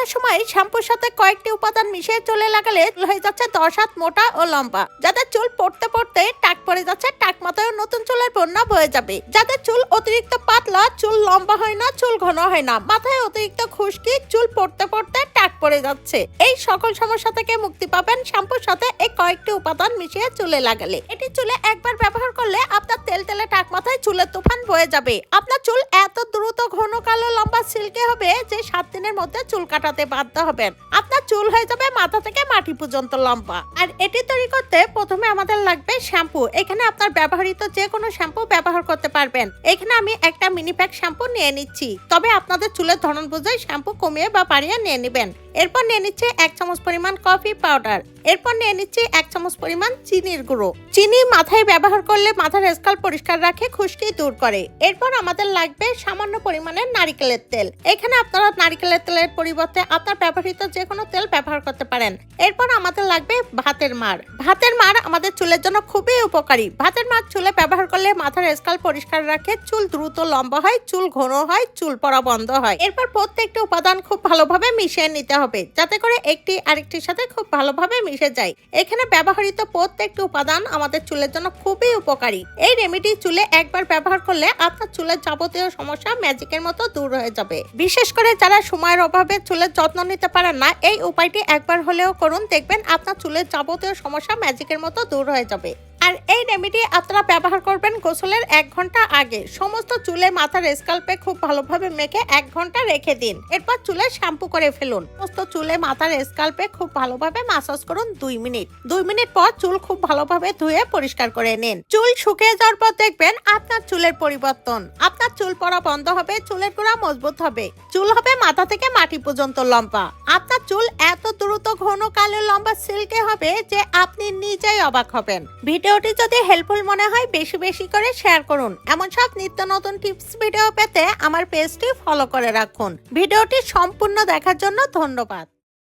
করার সময় শ্যাম্পুর সাথে কয়েকটি উপাদান মিশিয়ে চুলে লাগালে চুল হয়ে যাচ্ছে দশ হাত মোটা ও লম্বা। যাদের চুল পড়তে পড়তে টাক পড়ে যাচ্ছে, টাক মাথায় নতুন চুলের বন্যা বয়ে যাবে। যাদের চুল অতিরিক্ত পাতলা, চুল লম্বা হয় না, চুল ঘন হয় না। মাথায় অতিরিক্ত খুশকি, চুল পড়তে পড়তে টাক পড়ে যাচ্ছে। এই সকল সমস্যা থেকে মুক্তি পাবেন শ্যাম্পুর সাথে এই কয়েকটি উপাদান মিশিয়ে চুলে লাগালে। এটি চুলে একবার ব্যবহার করলে আপনার তেল তেলে টাক মাথায় চুলের তুফান বয়ে যাবে। আপনার চুল এত দ্রুত ঘন, কালো, লম্বা, সিল্কে হবে যে সাত দিনের মধ্যে চুল কাটাতে বাধ্য হবেন। আপনার চুল হয়ে যাবে মাথা থেকে মাটি পর্যন্ত লম্বা। আর এটি তৈরি করতে প্রথমে আমাদের লাগবে শ্যাম্পু। এখানে আপনার ব্যবহৃত যে কোনো শ্যাম্পু ব্যবহার করতে পারবেন। এখানে আমি একটা মিনি প্যাক শ্যাম্পু নিয়ে নিচ্ছি। তবে আপনাদের চুলের ধরন বুঝে শ্যাম্পু কমিয়ে বা বাড়িয়ে নিয়ে নেবেন। এরপর নিয়ে নিচ্ছে এক চামচ পরিমাণ কফি পাউডার এরপর নিয়ে নিচ্ছে এক চামচ পরিমাণ চিনির গুঁড়ো। চিনি মাথায় ব্যবহার করলে মাথার স্কাল পরিষ্কার রাখে, খুশকি দূর করে। এরপর আমাদের লাগবে সামান্য পরিমাণের নারিকেলের তেল। এখানে আপনারা নারিকেলের তেলের পরিবর্তে আপনার ব্যবহৃত যে কোনো তেল ব্যবহার পারেন। এরপর আমাদের লাগবে ভাতের মার। ভাতের মার আমাদের চুলের জন্য খুবই উপকারী। ভাতের মার চুলে ব্যবহার করলে মাথার স্কাল পরিষ্কার রাখে, চুল দ্রুত লম্বা হয়, চুল ঘন হয়, চুল পড়া বন্ধ হয়। এরপর প্রত্যেকটি উপাদান খুব ভালোভাবে মিশিয়ে নিতে হবে, যাতে করে একটি আরেকটির সাথে খুব ভালোভাবে মিশে যায়। এখানে ব্যবহৃত প্রত্যেকটি উপাদান আমাদের চুলের জন্য খুবই উপকারী। এই রেমেডি চুলে একবার ব্যবহার করলে আপনার চুলের যাবতীয় সমস্যা ম্যাজিকের মতো দূর হয়ে যাবে। বিশেষ করে যারা সময়ের অভাবে চুলের যত্ন নিতে পারেন না, এই উপায়টি একবার হলেও করুন, দেখবেন আপনার চুলের যাবতীয় সমস্যা ম্যাজিকের মতো দূর হয়ে যাবে। আর এই রেমেডি আপনারা ব্যবহার করবেন গোসলের এক ঘণ্টা আগে। সমস্ত চুলে মাথার স্কাল্পে খুব ভালোভাবে মেখে এক ঘণ্টা রেখে দিন। এরপর চুলে শ্যাম্পু করে ফেলুন। সমস্ত চুলে মাথার স্কাল্পে খুব ভালোভাবে মাসাজ করুন দুই মিনিট। দুই মিনিট পর চুল খুব ভালোভাবে ধুয়ে পরিষ্কার করে নিন। চুল শুকিয়ে যাওয়ার পর দেখবেন আপনার চুলের পরিবর্তন। আপনার চুল পড়া বন্ধ হবে, চুলের গোড়া মজবুত হবে। চুল হবে মাথা থেকে মাটি পর্যন্ত লম্বা। আপনার চুল এত দ্রুত ঘন কালো লম্বা সিল্কে হবে যে আপনি নিজেই অবাক হবেন। ভিডিওটি যদি হেল্পফুল মনে হয়, বেশি বেশি করে শেয়ার করুন। এমন সব নিত্য নতুন টিপস ভিডিও পেতে আমার পেজটি ফলো করে রাখুন। ভিডিওটি সম্পূর্ণ দেখার জন্য ধন্যবাদ।